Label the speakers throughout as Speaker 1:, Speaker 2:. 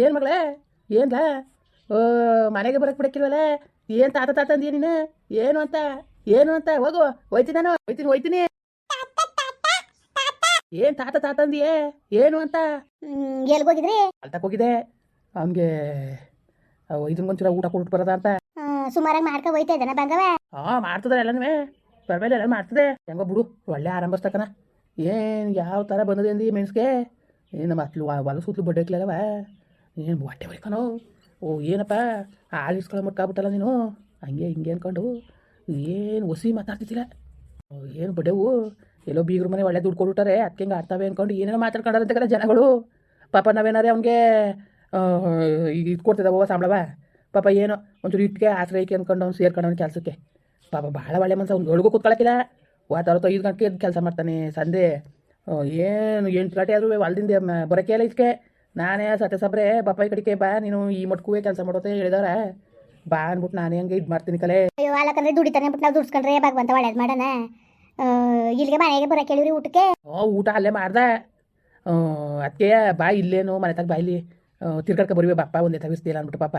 Speaker 1: ಏನು ಮಗಳೇ? ಏನ್ಲ? ಓ ಮನೆಗೆ ಬರಕ್ಕೆ ಬಿಡಕ್ಕಿಲ್ವಲ್ಲ ಏನು ತಾತ ತಾತ ಅಂದೀಯ ನೀನು? ಏನು ಅಂತ? ಏನು ಅಂತ? ಹೋಗು ಹೋಯ್ತೀನಿ ನಾನು. ಹೋಯ್ತೀನಿ ಹೋಯ್ತೀನಿ. ಏನ್ ತಾತ ತಾತ ಅಂದಿಯೇ ಏನು ಅಂತ?
Speaker 2: ಹೋಗಿದ್ರಿ?
Speaker 1: ಅಲ್ತಕ್ಕೆ ಹೋಗಿದೆ ಅವನಿಗೆ ಇದನ್ಗೊಂಚೂರ ಊಟ ಕೊಟ್ಟು ಬರೋದ ಅಂತ.
Speaker 2: ಸುಮಾರಾಗಿ ಮಾಡ್ಕೊ ಹೋಯ್ತಾ ಇದ್ದಾನ ಬಂಗವ
Speaker 1: ಹಾಂ ಮಾಡ್ತದ ಎಲ್ಲನೂ ಪರವಾಗಿಲ್ಲ ಎಲ್ಲ ಮಾಡ್ತದೆ. ಹೆಂಗೋ ಬಿಡು ಒಳ್ಳೆ ಆರಂಭಿಸ್ತಕ್ಕನ ಏನ್ ಯಾವ ತರ ಬಂದದೆ ಅಂದಿ ಮೆಣಸ್ಗೆ? ಏನು ನಮ್ಮ ಹತ್ಲು ಹೊಲ ಸುತ್ತಲು ಬಡ್ಡಕ್ಲವ ಏನು ಹೊಟ್ಟೆ ಬೈಕನೋ ಓ, ಏನಪ್ಪ? ಆಲಿಸ್ಕೊಳ್ಳೋ ಮಟ್ಕಾಬಿಟ್ಟಲ್ಲ ನೀನು? ಹಂಗೆ ಹಿಂಗೆ ಅಂದ್ಕೊಂಡು ಏನು ಹೊಸಿ ಮಾತಾಡ್ತಿದ್ದಿಲ್ಲ? ಏನು ಬಡೇವು? ಎಲ್ಲೋ ಬೀಗ್ರ ಮನೆ ಒಳ್ಳೆ ದುಡ್ಡು ಕೊಟ್ಬಿಟ್ಟಾರೆ ಅದಕ್ಕೆ ಹಿಂಗೆ ಆಡ್ತಾವೆ ಅಂದ್ಕೊಂಡು ಏನೇನೋ ಅಂತ ಕಡೆ ಜನಗಳು. ಪಾಪ ನಾವೇನಾರೆ ಅವ್ನಿಗೆ ಇದು ಕೊಡ್ತಿದ್ದಾವ ಸಂಬಳವ? ಪಾಪ ಏನೋ, ಒಂಚೂರು ಇಟ್ಟಿಗೆ ಆಶ್ರಯಕ್ಕೆ ಅಂದ್ಕೊಂಡು ಅವ್ನು ಸೇರ್ಕೊಂಡು ಕೆಲಸಕ್ಕೆ. ಪಾಪ ಭಾಳ ಒಳ್ಳೆ ಮನಸ್ಸು ಅವ್ನು ಒಳಗೂ ಕೂತ್ಕೊಳ್ಳೋಕ್ಕಿಲ್ಲ ವಾತಾವರಣ ಐದು ಗಂಟೆಗೆ ಕೆಲಸ ಮಾಡ್ತಾನೆ ಸಂಜೆ. ಏನು ಎಂಟು ಗಂಟೆ ಆದರೂ ಹೊಲ್ದಿಂದ ಬರೋಕ್ಕೆ ಬರೋಕೆ ಇಲ್ಲ ಇದಕ್ಕೆ ನಾನೇ ಸತ್ಯ ಸಬ್ರೆ ಬಾಪ ಈ ಕಡೆಗೆ ಬಾ ನೀನು ಈ ಮಟ್ಕುವೆ ಕೆಲಸ ಮಾಡೋತೆ ಹೇಳಿದಾರ. ಬಾ ಅಂದ್ಬಿಟ್ಟು ನಾನೇ ಹಂಗೆ ಇದು ಮಾಡ್ತೀನಿ ಕಲೆ.
Speaker 2: ಅಯ್ಯೋ ಅಲ್ಲಕಂದ್ರೆ ದುಡಿತಾನೆ ಬಿಟ್ಟು ನಾವು ದುಡ್ಸ್ಕೊಂಡ್ರೆ ಭಗವಂತ ಒಳ್ಳೇದು ಮಾಡೋಣ. ಇಲ್ಲಿಗೆ ಮನೆಗೆ ಬರೋ ಕೇಳಿವ್ರಿ ಊಟಕ್ಕೆ?
Speaker 1: ಓ ಊಟ ಅಲ್ಲೇ ಮಾಡ್ದೆ. ಅದಕ್ಕೆ ಬಾ ಇಲ್ಲೇನು ಮನೆ ತಗ ಬಾಯಿಲಿ ಇಲ್ಲಿ. ತಿರ್ಗಡ್ಕ ಬರುವೆ ಬಾಪ ಒಂದೇ ತಗಿಸ್ತಿಲ್ಲ ಅಂದ್ಬಿಟ್ಟು ಪಾಪ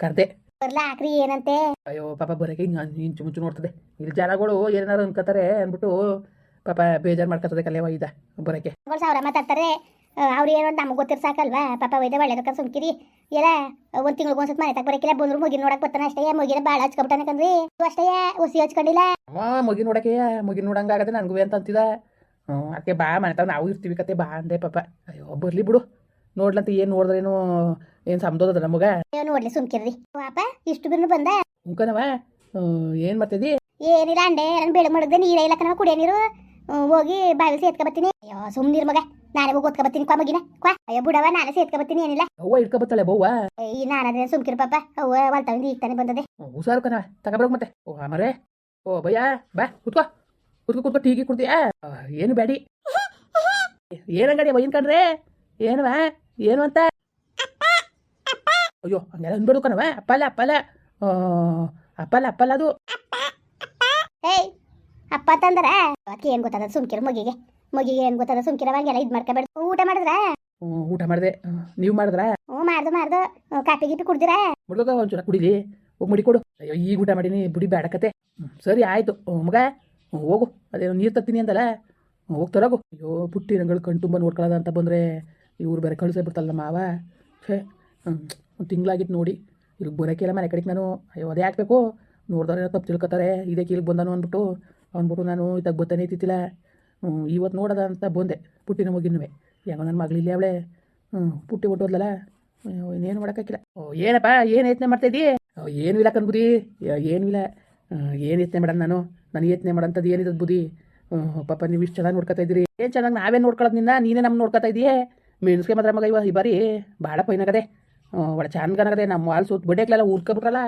Speaker 1: ಕರ್ದೆ.
Speaker 2: ಬರ್ಲಾ ಹಾಕ್ರಿ ಏನಂತೆ?
Speaker 1: ಅಯ್ಯೋ ಪಾಪ ಬರೋಕೆ ಹಿಂಗೆ ಇಂಚು ಮುಂಚು ನೋಡ್ತದೆ. ಇಲ್ಲಿ ಜನಗಳು ಏನಾರು ಅನ್ಕೋತಾರೆ ಅಂದ್ಬಿಟ್ಟು ಪಾಪ ಬೇಜಾರು ಮಾಡ್ಕೊತದೆ ಕಲೆವ ಇದ ಬರೋಕೆ.
Speaker 2: ಸಾವಿರ ಮಾತಾಡ್ತಾರೆ. ಅವ್ರು ಏನು ಅಂತ ನಮಗೆ ಗೊತ್ತಿರ್ ಸಾಕಲ್ವಾ? ಪಾಪ ಒಯ್ದ ಒಳ್ಳೇದಕ್ಕ ಸುಮ್ಕಿರಿ. ಎಲ್ಲ ಒಂದು ತಿಂಗಳಿಗೆ ಒಂದ್ಸತ್ ಮನೆ ತಗ ಬರಕಿಲ್ಲ ಬಂದ್ರು ಮುಗಿನ ನೋಡಕ್ ಬರ್ತಾನೆ ಅಷ್ಟೇ. ಮುಗಿನ ಭಾಳ ಹಚ್ಕೊಬಿಟ್ಟಾನೆ ಕಂದ್ರಿ ಅಷ್ಟೇ ಉಸಿ ಹಚ್ಕೊಂಡಿಲ್ಲ.
Speaker 1: ಹಾ ಮುಗಿ ನೋಡಕ್ಕೆ ಮುಗಿ ನೋಡಂಗ ಆಗದೆ ನನಗೂ ಅಂತ ಅಂತಿದ. ಹ್ಞೂ ಅದಕ್ಕೆ ಬಾ ಮನೆ ತಾವ್ ನಾವು ಇರ್ತೀವಿ ಕತೆ ಬಾ ಅಂದೆ ಪಾಪ. ಅಯ್ಯೋ ಬರ್ಲಿ ಬಿಡು. ನೋಡ್ಲಂತ ಏನು ನೋಡಿದ್ರೇನು ಏನು ಸಮದೋದ ನಮಗ?
Speaker 2: ನೋಡ್ಲಿ ಸುಮ್ಕಿರ್ರಿ. ಪಾಪ ಇಷ್ಟು ಬಿರ್ನು ಬಂದ?
Speaker 1: ಉಂಕನವ ಏನ್ ಮಾಡ್ತಿದ್ದಿ?
Speaker 2: ಏನಿಲ್ಲ ಅಂಡೆ ನಾನು ಬೆಳೆ ಮಾಡಿದ್ದೆ ನೀರೇ ಇಲ್ಲ ಕಣವ ಕುಡಿಯೋ ನೀರು. ಹೋಗಿ ಬಾವಿ ಸೇತ್ಕೊ ಬರ್ತೀನಿ. ಅಯ್ಯೋ ಸುಮ್ನೀರ್ ಮಗ. ನಾನೇ ಹೋಗಿ ಓದ್ಕೊ ಬರ್ತೀನಿ. ಕ್ವಾ ಮಗಿನ ಕ್ವಾ ಅಯ್ಯೋ ಬುಡವ ನಾನೇ ಸೇತ್ಕೊ ಬರ್ತೀನಿ ಏನಿಲ್ಲ.
Speaker 1: ಅವ್ವ ಇಟ್ಕೊಬತ್ತಾಳೆ ಬವ್ವ?
Speaker 2: ಈ ನಾನದೇ ಸುಮ್ಕಿರ್ ಪಾಪ. ಅವ್ವ ಹೊಲ್ತಾವಿಂದ ಈಗ ತಾನೇ ಬಂದದೆ.
Speaker 1: ಹುಷಾರು ಕಣವ ತಗೊಬರೋಕ್ ಮತ್ತೆ. ಓ ಆಮರೆ ಓ ಭಯ್ಯ ಬಾ ಕುತ್ಕೋ. ಕುತ್ಕೋ ಕುತ್ಕೋ ಟೀಗಿ ಕುಡ್ದಿಯಾ ಆ, ಏನು ಬ್ಯಾಡಿ. ಏನಂಗಡಿ ಒಯ್ಯನ್ ಕಣ್ರೆ? ಏನವ ಏನು ಅಂತ? ಅಯ್ಯೋ ಹಂಗೆಲ್ಲ ಅಂದ್ಬಿಡು ಕಣವ ಅಪ್ಪಲ್ಲ ಅಪ್ಪಲ್ಲ. ಆ, ಅಪ್ಪಲ್ಲ ಅಪ್ಪಲ್ಲ ಅದು.
Speaker 2: ಏಯ್ ಅಪ್ಪ ತಂದರ? ಅದಕ್ಕೆ ಏನ್ ಗೊತ್ತದ ಸುಮ್ಕಿರ್ ಮಗಿಗೆ ಮಗಿಗೆ ಏನ್ ಗೊತ್ತದ ಸುಮ್ಕಿರ ಎಲ್ಲ ಇದ್ ಮಾಡ್ಕೊಬೇಡ ಊಟ ಮಾಡಿದ್ರ?
Speaker 1: ಊಟ ಮಾಡಿದೆ. ನೀವು ಮಾಡಿದ್ರ?
Speaker 2: ಹ್ಞೂ ಮಾಡ್ದು ಮಾಡ್ದು. ಕಾಫಿ ಗೀಪಿ ಕುಡ್ದಿರಾ?
Speaker 1: ಒಂಚೂರ ಕುಡಿಲಿ. ಹೋಗಿ ಮುಡಿ ಕೊಡು. ಅಯ್ಯೋ ಈಗ ಊಟ ಮಾಡೀನಿ ಬುಡಿ ಬೇಡಕತೆ ಸರಿ ಆಯಿತು. ಮಗ. ಹೋಗು. ಅದೇನೋ ನೀರು ತತ್ತೀನಿ ಅಂತಲ್ಲ ಹೋಗ್ತಾರಾಗು ಹೋಗ್ ತರೋಗು. ಅಯ್ಯೋ ಪುಟ್ಟಿ ನಂಗಳು ಕಣ್ ತುಂಬ ನೋಡ್ಕೊಳ್ಳೋದ ಅಂತ ಬಂದರೆ ಇವ್ರು ಬೇರೆ ಕಳಿಸೇ ಬಿಡ್ತಲ್ಲ ಮಾವ. ಛೇ ಒಂದು ತಿಂಗಳಾಗಿತ್ತು ನೋಡಿ. ಇಲ್ಲಿಗೆ ಬರೋಕ್ಕೆಲ್ಲ ಮನೆ ಕಡೆಗೆ ನಾನು. ಅಯ್ಯೋ ಅದೇ ಹಾಕ್ಬೇಕು. ನೋಡ್ದವ್ರೆ ತಪ್ಪು ತಿಳ್ಕೊತಾರೆ. ಇದಕ್ಕೆ ಇಲ್ಲಿಗೆ ಬಂದಾನು ಅಂದ್ಬಿಟ್ಟು. ಅಂದ್ಬಿಟ್ಟು ನಾನು ಇತ್ತಾಗ ಬರ್ತಾನೆ ಇತ್ತಿಲ್ಲ ಇವತ್ತು ನೋಡೋದ ಅಂತ ಬಂದೆ, ಪುಟ್ಟಿನ ಮಗಿನೂ ಹೆಂಗೋ ನನ್ನ ಮಗಳಿಲ್ಲ ಅವಳೆ. ಹ್ಞೂ, ಪುಟ್ಟಿ ಹೊಟ್ಟೋದ್ಲಲ್ಲ? ಇನ್ನೇನು ಮಾಡೋಕ್ಕಾಗಿಲ್ಲ. ಓ, ಏನಪ್ಪ, ಏನು ಯತ್ನೆ ಮಾಡ್ತಾಯಿದ್ದೀ ಏನು ಇಲ್ಲ ಕನ್ಬುದಿ ಏನೂ ಇಲ್ಲ. ಏನು ಯತ್ನೆ ಮಾಡೋಣ ನಾನು? ನಾನು ಯತ್ನೆ ಮಾಡೋಂಥದ್ದು ಏನಿದೆ ಬುದಿ ಪಾಪ, ನೀವು ಇಷ್ಟು ಚೆನ್ನಾಗಿ ನೋಡ್ಕೊತಾ ಇದ್ದೀರಿ. ಏನು ಚೆನ್ನಾಗಿ ನಾವೇ ನೋಡ್ಕೊಳ್ಳೋದು ನಿನ್ನ? ನೀನೇ ನಮ್ಮ ನೋಡ್ಕೊತಾ ಇದೀಯೇ? ಮೆಣಸ್ಕೆ ಮಾತ್ರ ಮಗ ಇವ, ಈ ಬಾರಿ. ಭಾಳ ಪೈನಾಗದೆ ಒಳ್ಳೆ ಚಂದಗನಾಗದೆ ನಮ್ಮ ಹಾಲು ಸೂತ್ ಬಡ್ಡೆಕ್ಲೆಲ್ಲ ಉರ್ಕೊಬಿಟ್ರಲ್ಲ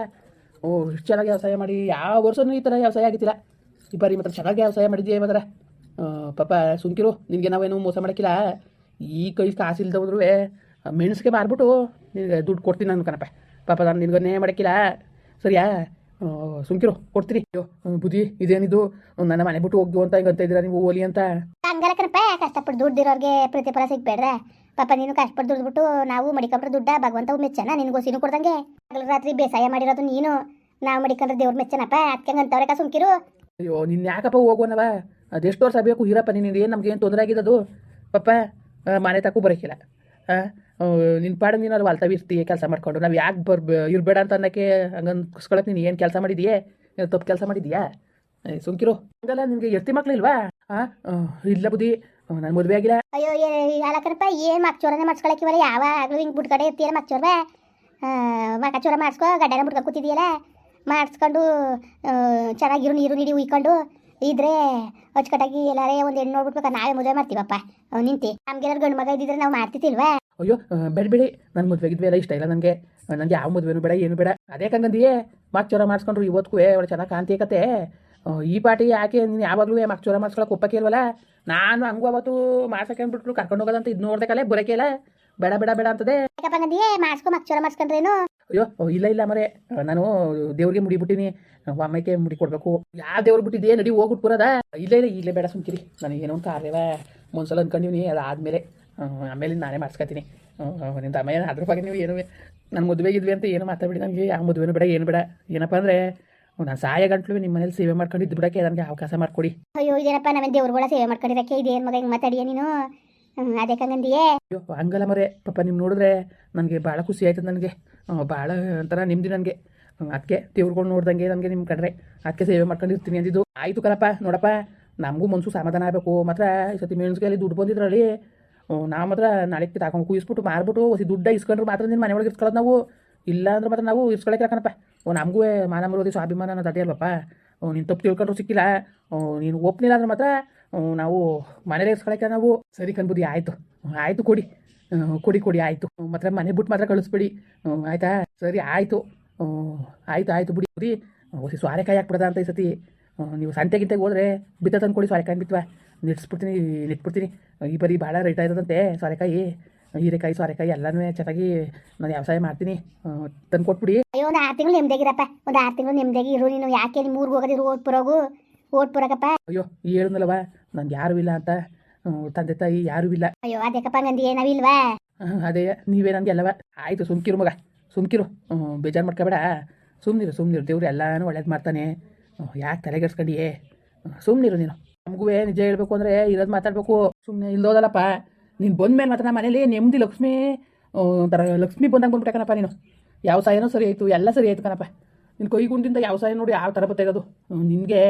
Speaker 1: ಓ, ಇಷ್ಟು ಚೆನ್ನಾಗಿ ವ್ಯವಸಾಯ ಮಾಡಿ. ಯಾವ ವರ್ಷನೂ ಈ ಥರ ವ್ಯವಸಾಯ ಆಗಿತ್ತಿಲ್ಲ ಈ ಬಾರಿ ಮಾತ್ರ ಚೆನ್ನಾಗಿ ವ್ಯವಸಾಯ ಮಾಡಿದ್ಯಾ ಮಾತ್ರ. ಪಾಪ ಸುಮ್ಕಿರು ನಿನಗೆ ನಾವೇನು ಮೋಸ ಮಾಡೋಕ್ಕಿಲ್ಲ ಈ ಕೈ ಕಾಸು ಇಲ್ದ ಹೋದ್ರೂ ಮೆಣಸಿಗೆ ಮಾರ್ಬಿಟ್ಟು ನಿನಗೆ ದುಡ್ಡು ಕೊಡ್ತೀನಿ ನಾನು ಕಣಪ್ಪ. ಪಾಪ ನಾನು ನಿನಗನ್ನೇ ಮಾಡೋಕ್ಕಿಲ್ಲ ಸರಿಯಾ? ಸುಂಕಿರು ಸುಮ್ಕಿರು ಕೊಡ್ತೀನಿ. ಅಯ್ಯೋ ಬುದ್ಧಿ ಇದೇನಿದು? ನನ್ನ ಮನೆ ಬಿಟ್ಟು ಹೋಗ್ದು ಅಂತ ಹಿಂಗೆ ಅಂತ ಇದ್ದೀರಾ ನೀವು ಓಲಿ ಅಂತ?
Speaker 2: ಹಂಗಲ್ಲ ಕಣಪ್ಪ ಕಷ್ಟಪಟ್ಟು ದುಡ್ಡಿರೋರಿಗೆ ಪ್ರತಿಫಲ ಸಿಗ್ಬೇಡ್ರ. ಪಾಪ ನೀನು ಕಷ್ಟಪಟ್ಟು ದುಡ್ದುಬಿಟ್ಟು ನಾವು ಮಡಿಕೊಂಡ್ರೆ ದುಡ್ಡ ಭಗವಂತ ಮೆಚ್ಚನ ನಿನಗೂ ಸೀನು ಕೊಡ್ದಂಗೆ. ಹಗಲು ರಾತ್ರಿ ಬೇಸಾಯ ಮಾಡಿರೋದು ನೀನು. ನಾವು ಮಡಿಕೊಂಡ್ರೆ ದೇವ್ರ ಮೆಚ್ಚನಪ್ಪ ಅದಕ್ಕೆ ಅಂತವ್ರೆ ಸುಮ್ಕಿರು.
Speaker 1: ಅಯ್ಯೋ ನಿನ್ನ ಯಾಕಪ್ಪ ಹೋಗೋನವ ಅದೆಷ್ಟು ವರ್ಷ ಬೇಕು ಇರಪ್ಪ ನೀನು ಏನು ನಮ್ಗೆ ಏನು ತೊಂದರೆ ಆಗಿದ್ದದು ಪಾಪ ಆ, ಮನೆ ತಕ್ಕೂ ಬರೋಕ್ಕಿಲ್ಲ ನಿನ್ನ ಪಾಡು ನೀನು ಅಲ್ಲಿ ಹೊಲ್ತಾವ ಇರ್ತೀಯ ಕೆಲಸ ಮಾಡ್ಕೊಂಡು. ನಾವು ಯಾಕೆ ಬರ್ ಇರಬೇಡ ಅಂತ ಅನ್ನೋಕ್ಕೆ ಹಂಗನ್ಸ್ಕೊಳಕ್ಕೆ ನೀನು ಏನು ಕೆಲಸ ಮಾಡಿದೀಯೇ? ತಪ್ಪು ಕೆಲಸ ಮಾಡಿದೀಯಾ? ಸುಂಕಿರು ಹಂಗಲ್ಲ ನಿನಗೆ ಎತ್ತಿ ಮಕ್ಳಿಲ್ವಾ ಹಾಂ ಇಲ್ಲ ಬುದ್ಧಿ. ನಾನು ಮದುವೆ ಆಗಿಲ್ಲ.
Speaker 2: ಅಯ್ಯೋ ಅಲ್ಲಕನಪ್ಪ ಏನು ಮಕ್ಚೋರನೆ ಮಾಡ್ಸ್ಕೊಳಕ್ಕೆ ಬರೀ ಯಾವಾಗಲೂ ಹಿಂಗೆ ಬುಡ್ಕಡೆ ಇರ್ತೀಯಲ್ಲ ಮಕ್ಕ ಮಕಚೋರ ಮಾಡಿಸ್ಕೊ ಗಡ್ಡೆನ ಬುಡ್ಕ ಕೂತಿದೀಯಲ್ಲ? ಮಾಡಿಸ್ಕೊಂಡು ಚೆನ್ನಾಗಿರು ನೀರು ನೀಡಿ ಉಯ್ಕೊಂಡು ಇದ್ರೆ ಅಚ್ಚುಕಟ್ಟಾಗಿ ಎಲ್ಲಾರೇ ಒಂದ್ ಹೆಣ್ಣು ನೋಡ್ಬಿಟ್ಬೇಕಾ ನಾವೇ ಮದುವೆ ಮಾಡ್ತೀವಪ್ಪ. ಅವ್ ನಿಂತಿ. ನಮ್ಗೆಲ್ಲಾರು ಗಂಡು ಮಗ ಇದ್ದಿದ್ರೆ ನಾವು ಮಾಡ್ತಿತ್ತಿಲ್ವಾ
Speaker 1: ಅಯ್ಯೋ ಬೇಡಬೇಡಿ ಬೇಡ ಬೇಡಿ. ನನ್ನ ಮದುವೆ ಗಿದ್ವೆ ಎಲ್ಲ ಇಷ್ಟ ಇಲ್ಲ ನನಗೆ. ನನಗೆ ಯಾವ ಮದುವೆನೂ ಬೇಡ ಏನು ಬೇಡ. ಅದೇ ಕಂಗಂದಿಯೇ ಮಕ್ಚೋರ ಮಾಡಿಸ್ಕೊಂಡ್ರು ಇವತ್ತಿಗೂ ಒಳ್ಳೆ ಚೆನ್ನಾಗಿ ಕಾಂತಿ ಕತೆ ಈ ಪಾಟಿ ಯಾಕೆ ನೀನು ಯಾವಾಗಲೂ ಮಕ್ಚೋರ ಮಾಡಿಸ್ಕೊಳಕ್ಕೆ ಒಪ್ಪಕ್ಕೆ ಇಲ್ವಲ್ಲ? ನಾನು ಹಂಗೂ ಅವತ್ತು ಮಾಡ್ಸಕ್ಕೆ ಅಂದ್ಬಿಟ್ರು ಕರ್ಕೊಂಡು ಹೋಗೋದಂತ ಇದು ನೋಡ್ದಕ್ಕಲ್ಲೇ ಬರೋಕೆ ಇಲ್ಲ ಬೇಡ ಬೇಡ ಬೇಡ ಅಂತದೆ.
Speaker 2: ಯಾಕಪ್ಪ ಮಾಡಿಸ್ಕೊ ಮಕ್ಚೋರ ಮಾಡಿಸ್ಕೊಂಡ್ರೇನು?
Speaker 1: ಅಯ್ಯೋ ಇಲ್ಲ ಇಲ್ಲ ಮರೆ ನಾನು ದೇವ್ರಿಗೆ ಮುಡಿ ಬಿಟ್ಟಿನಿ. ಅಮ್ಮಕ್ಕೆ ಮುಡಿ ಕೊಡಬೇಕು. ಯಾವ ದೇವ್ರ ಬಿಟ್ಟಿದ್ದೆ ನಡಿ ಹೋಗ್ಬಿಟ್ಟು ಬರೋದ? ಇಲ್ಲ ಇಲ್ಲ ಇಲ್ಲೇ ಬೇಡ ಸುಮ್ಕಿರಿ. ನಾನು ಏನೋ ಒಂದು ಕಾರ್ಯವ ಒಂದ್ಸಲ ಅನ್ಕೊಂಡಿವ್ನಿ ಅದಾದಮೇಲೆ ಆಮೇಲೆ ನಾನೇ ಮಾಡಿಸ್ಕೊತೀನಿ. ನಿಮ್ಮ ಅಮ್ಮ ಏನು ಅದ್ರ ಬಗ್ಗೆ ನೀವು ಏನು ನಾನು ಮದುವೆಗಿದ್ವಿ ಅಂತ ಏನು ಮಾತಾಡ್ಬಿಡಿ ನನಗೆ ಯಾವ ಮದುವೆನೂ ಬೇಡ ಏನು ಬೇಡ. ಏನಪ್ಪ ಅಂದರೆ ನಾನು ಸಹಾಯ ಗಂಟ್ಲು ನಿಮ್ಮ ಮನೇಲಿ ಸೇವೆ ಮಾಡ್ಕೊಂಡು ಇದ್ದು ಬಿಡಕ್ಕೆ ನನಗೆ ಅವಕಾಶ ಮಾಡಿಕೊಡಿ.
Speaker 2: ಅಯ್ಯೋ ಇದೇನಪ್ಪ ನಮ್ಮ ದೇವ್ರುಗಳ ಸೇವೆ ಮಾಡ್ಕೊಂಡಿರಕ್ಕೆ? ಇದೇನು ಮಗ ಹಿಂಗೆ ಮಾತಾಡಿಯ ನೀನು? ಅದೇ ಅದಕ್ಕೆ ಹಂಗಂದಿಯೇ
Speaker 1: ಅಯ್ಯೋ ಹಂಗಲ್ಲ ಮರೆ ಪಾಪ ನಿಮ್ಮ ನೋಡಿದ್ರೆ ನನಗೆ ಭಾಳ ಖುಷಿ ಆಯ್ತದೆ ನನಗೆ. ಭಾಳ ಒಂಥರ ನಿಮ್ಮದು ನನಗೆ. ಅದಕ್ಕೆ ದೇವ್ರುಗಳು ನೋಡ್ದಂಗೆ ನನಗೆ ನಿಮ್ಮ ಕಡ್ರೆ ಅದಕ್ಕೆ ಸೇವೆ ಮಾಡ್ಕೊಂಡಿರ್ತೀನಿ ಅಂದಿದ್ದು. ಆಯಿತು ಕಣಪ್ಪ, ನೋಡಪ್ಪ, ನಮಗೂ ಮನಸ್ಸು ಸಮಾಧಾನ ಆಗಬೇಕು. ಮಾತ್ರ ಈ ಸತಿ ಮೆಣಸಿಗೆಯಲ್ಲಿ ದುಡ್ಡು ಬಂದಿದ್ರಲ್ಲಿ ನಾವು ಮಾತ್ರ ನಾಳೆ ತಗೊಂಡು ಕುಯಿಸ್ಬಿಟ್ಟು ಮಾರ್ಬಿಟ್ಟು ಹೊಸ ದುಡ್ಡ ಇಸ್ಕೊಂಡ್ರೆ ಮಾತ್ರ ನಿನ್ನ ಮನೆ ಒಳಗೆ ಇಸ್ಕೊಳ್ಳೋದು ನಾವು. ಇಲ್ಲ ಅಂದ್ರೆ ಮಾತ್ರ ನಾವು ಇಸ್ಕೊಳಕ್ಕೆ ಕಣಪ್ಪ. ಓ ನಮಗೂ ಮಾನ ಮರೋದಿ ಸ್ವಾಭಿಮಾನ ಅನ್ನೋದು ಅದೇ ನೀನು ತಪ್ಪು ತಿಳ್ಕೊಂಡ್ರು ಸಿಕ್ಕಿಲ್ಲ. ನೀನು ಒಪ್ನಿಲ್ಲ ಅಂದ್ರೆ ಮಾತ್ರ ನಾವು ಮನೇಲಿ ಇಸ್ಕೊಳಕ್ಕೆ ನಾವು. ಸರಿ ಕಣ್ಬುದಿ ಆಯಿತು. ಆಯಿತು ಕೊಡಿ. ಕೊಡಿ ಕೊಡಿ ಆಯಿತು. ಮಾತ್ರ ಮನೆ ಬಿಟ್ಟು ಮಾತ್ರ ಕಳಿಸ್ಬಿಡಿ. ಆಯ್ತಾ? ಸರಿ ಆಯಿತು. ಆಯ್ತು ಆಯ್ತು ಬಿಡಿ ಬಿಡಿ. ಹೊಸ ಸ್ವಾರೆಕಾಯಿ ಹಾಕ್ಬಿಡದ ಅಂತ ಈ ಸತಿ. ನೀವು ಸಂತೆಗಿಂತೆಗೆ ಹೋದ್ರೆ ಬಿತ್ತ ತಂದು ಕೊಡಿ ಸ್ವಾರೆಕಾಯಿ ಬಿತ್ತುವ ನೆಟ್ಸ್ಬಿಡ್ತೀನಿ ನೆಟ್ಬಿಡ್ತೀನಿ. ಈ ಬರೀ ಭಾಳ ರೇಟ್ ಆಯ್ತದಂತೆ ಸ್ವಾರೆಕಾಯಿ. ಹೀರೆಕಾಯಿ ಸ್ವಾರೆಕಾಯಿ ಎಲ್ಲನೂ ಚೆನ್ನಾಗಿ ನಾನು ವ್ಯವಸಾಯ ಮಾಡ್ತೀನಿ. ತಂದು ಕೊಟ್ಬಿಡಿ.
Speaker 2: ಅಯ್ಯೋ ಒಂದು ಆರು ತಿಂಗಳು ನೆಮ್ಮದಿಗಿರಪ್ಪ ಒಂದು ಆರು ತಿಂಗಳು ನೆಮ್ಮದಿಯಾಗಿ ಇರು ನೀನು. ಯಾಕೆ ನಿಮ್ಮ ಊರಿಗೆ ಹೋಗೋದಿರು? ಓಟ್ ಬರೋಗು ಓಟ್ ಬರೋಕಪ್ಪ
Speaker 1: ಅಯ್ಯೋ ಹೇಳಿದ್ನಲ್ಲವ? ನನಗೆ ಯಾರು ಇಲ್ಲ ಅಂತ. ತಂದೆ ತಾಯಿ ಯಾರೂ ಇಲ್ಲ.
Speaker 2: ಅಯ್ಯೋ ಅದಕ್ಕಪ್ಪ ಹಂಗಂದಿಯೇ ನಾವಿಲ್ವಾ
Speaker 1: ಹ್ಮ್, ಅದೇ ನೀವೇ ನನಗೆ ಎಲ್ಲವ. ಆಯಿತು ಸುಮ್ಕಿರು ಮಗ ಸುಮ್ಕಿರು. ಬೇಜಾರು ಮಾಡ್ಕೋಬೇಡ. ಸುಮ್ನಿರು ಸುಮ್ನಿರು. ದೇವ್ರು ಎಲ್ಲಾನು ಒಳ್ಳೇದು ಮಾಡ್ತಾನೆ. ಯಾಕೆ ತಲೆಗೆಡ್ಸ್ಕೊಂಡಿಯೇ ಸುಮ್ನಿರು ನೀನು. ನಮಗೂ ನಿಜ ಹೇಳ್ಬೇಕು ಅಂದರೆ ಇರೋದು ಮಾತಾಡಬೇಕು. ಸುಮ್ಮನೆ ಇಲ್ದೋದಲ್ಲಪ್ಪ. ನೀನು ಬಂದ್ಮೇಲೆ ಮಾತ್ರ ನಮ್ಮ ಮನೇಲಿ ನೆಮ್ಮದಿ ಲಕ್ಷ್ಮಿ ಒಂಥರ ಲಕ್ಷ್ಮಿ ಬಂದಂಗೆ ಬಂದ್ಬಿಟ್ಟೆ ಕಣಪ್ಪ ನೀನು. ಯಾವ ಸಾಯನೂ ಸರಿ ಆಯಿತು ಎಲ್ಲ ಸರಿ ಆಯ್ತು ಕಣಪ್ಪ. ನಿನ್ನ ಕೈಗುಂಡಿಂದ ಯಾವ ಸಾಯ ನೋಡಿ ಯಾವ ಥರ ಅದು ನಿನಗೆ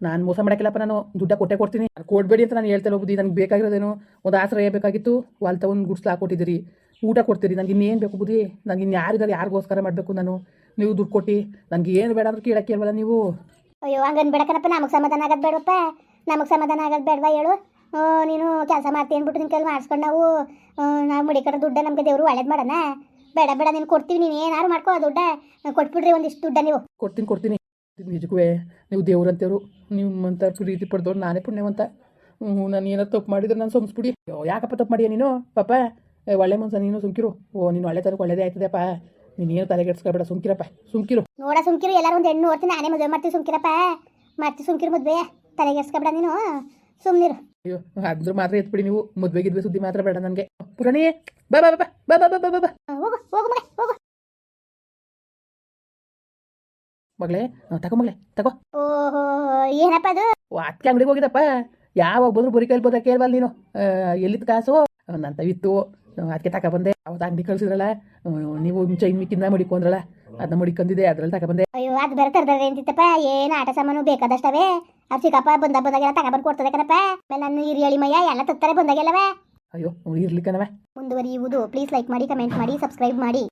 Speaker 1: ನಾನು ಮೋಸ ಮಾಡೋಕ್ಕಿಲ್ಲಪ್ಪ ನಾನು ದುಡ್ಡ ಕೊಟ್ಟೆ ಕೊಡ್ತೀನಿ. ಕೊಡಬೇಡಿ ಅಂತ ನಾನು ಹೇಳ್ತಾ ಹೋಗ್ಬೋದು ನನಗೆ ಬೇಕಾಗಿರೋದೇನು ಒಂದು ಆಶ್ರಯ ಬೇಕಾಗಿತ್ತು ವಾಲ್ ತಗೊಂಡು ಗುಡ್ಸ್ಲು ಹಾಕೊಟ್ಟಿದ್ದೀರಿ. ಊಟ ಕೊಡ್ತೀರಿ ನನಗೆ ಇನ್ನೇನು ಬೇಕು ಬುದ್ಧಿ? ನನಗೆ ಇನ್ನು ಯಾರಿದ್ದಾರೆ ಯಾರಿಗೋಸ್ಕರ ಮಾಡಬೇಕು ನಾನು? ನೀವು ದುಡ್ಡು ಕೊಟ್ಟು ನನಗೆ ಏನು ಬೇಡ ಅಂದ್ರೆ ಕೇಳಕ್ಕೆ ಇಲ್ವಲ್ಲ ನೀವು?
Speaker 2: ಅಯ್ಯೋ ಹಂಗನ್ ಬೇಡಕನಪ್ಪ ನಮಗೆ ಸಮಾಧಾನ ಆಗೋದು ಬೇಡಪ್ಪ. ನಮಗೆ ಸಮಾಧಾನ ಆಗೋದು ಬೇಡವಾ ಹೇಳು? ನೀನು ಕೆಲಸ ಮಾಡ್ತೀನಿ ಅಂದ್ಬಿಟ್ಟು ನಿನ್ನ ಕೈಲಿ ಮಾಡಿಸ್ಕೊಂಡು ನಾವು ನಾವು ಮುಡಿಕಡೆ ದುಡ್ಡ ನಮಗೆ ದೇವರು ಒಳ್ಳೇದು ಮಾಡೋಣ. ಬೇಡ ಬೇಡ ನೀನು ಕೊಡ್ತೀವಿ ನೀನು ಏನಾರು ಮಾಡ್ಕೋ ದುಡ್ಡ. ಕೊಟ್ಬಿಡ್ರಿ ಒಂದಿಷ್ಟು ದುಡ್ಡ ನೀವು.
Speaker 1: ಕೊಡ್ತೀನಿ ಕೊಡ್ತೀನಿ. ನಿಜಕ್ಕೂ ನೀವು ದೇವ್ರಂತೇವ್ರು ನಿಮ್ಮಂತ ಪ್ರೀತಿ ಪಡೆದವ್ರು ನಾನೇ ಪುಣ್ಯವಂತ. ಹ್ಞೂ ನಾನು ಏನಾರು ತಪ್ಪು ಮಾಡಿದ್ರೆ ನಾನು ಸೊಂಸ್ಬಿಡಿ ಅಯ್ಯೋ ಯಾಕಪ್ಪ ತಪ್ಪು ಮಾಡಿಯ ನೀನು? ಪಾಪ ಒಳ್ಳೆ ಮನ್ಸ ನೀನು ಸುಮ್ಕಿರು. ಓ ನೀನು ಒಳ್ಳೆ ತನಕ ಒಳ್ಳೇದೇ ಆಯ್ತದೆಪ್ಪ ನೀನು ಏನು ತಲೆಗೆಡ್ಸ್ಕೊಬೇಡ ಸುಮ್ಕಿರಪ್ಪ ಸುಮ್ಕಿರು.
Speaker 2: ನೋಡ ಸುಂಕಿರು ಎಲ್ಲರೂ ಒಂದು ಹೆಣ್ಣು ನೋಡ್ತೀನಿ ನಾನೇ ಮದುವೆ ಮಾಡ್ತೀನಿ ಸುಮ್ಕಿರಪ್ಪ. ಮತ್ತೆ ಸುಮ್ಕಿರು ಮದುವೆ ತಲೆಗೆಸ್ಕೊಬೇಡ ನೀನು. ಸುಮ್ಮನಿರು
Speaker 1: ಅಯ್ಯೋ ಅದ್ರ ಮಾತ್ರ ಎತ್ಬಿಡಿ ನೀವು ಮದುವೆಗಿದ್ವಿ ಸುದ್ದಿ ಮಾತ್ರ ಬೇಡ ನನಗೆ. ಪುರಾಣಿ ಬಾ ಬಾ ಬಾ ಬಾ ಬಾ ಬಾ ಬಾ ಬಾ. ಬಾ
Speaker 2: ಹೋಗು ಹೋಗು ಮಗ ಹೋಗು.
Speaker 1: ಮಗಳೇ ತಗೋ ಮಗಳೇ ತಗೋ.
Speaker 2: ಓಹೋ ಏನಪ್ಪ ಅದು?
Speaker 1: ಓ ಅಂಗಡಿಗೆ ಹೋಗಿದಪ್ಪ ಯಾವಾಗ ಬಂದ್ರು ಬುರಿ ಕೈಲಿ ಬಂದ ಕೇಳ್ಬಲ್ಲ ನೀನು. ಎಲ್ಲಿತ್ತು ಕಾಸು? ಇತ್ತು. ಅದಕ್ಕೆ ತಗೊಬಂದೆ ಅವತ್ತು ಅಂಗಡಿ ಕಳ್ಸಿದ್ರಲ್ಲ. ನೀವು ಮುಂಚೆ ಮಿಕ್ಕಿಂದ ಮಡಿಕೊಂಡ್ರಲ್ಲ. ಅದನ್ನ ಮಡಿಕೊಂಡಿದ್ದೆ ಅದ್ರಲ್ಲಿ
Speaker 2: ಅಯ್ಯೋ ಅದು ಬೇರೆ ತರದ್ರೆ ಅಂತಿತ್ತಪ್ಪ. ಏನು ಆಟ ಸಾಮಾನು ಬೇಕಾದಷ್ಟವೇ. ಅದು ಚಿಕ್ಕಪ್ಪ ಬಂದ ಬಂದಾಗೆಲ್ಲ ತಗೊಬಂದು ಕೊಡ್ತದೆ ಕಣಪ್ಪ. ಆಮೇಲೆ ನನ್ನ ಹಿರಿಯಳಿ ಮಯ್ಯ ಎಲ್ಲ ತತ್ತಾರೆ ಬಂದಾಗೆಲ್ಲವೇ.
Speaker 1: ಅಯ್ಯೋ ಇರ್ಲಿಕ್ಕನವ
Speaker 2: ಮುಂದುವರಿಯುವುದು. ಪ್ಲೀಸ್ ಲೈಕ್ ಮಾಡಿ ಕಮೆಂಟ್ ಮಾಡಿ ಸಬ್ಸ್ಕ್ರೈಬ್ ಮಾಡಿ.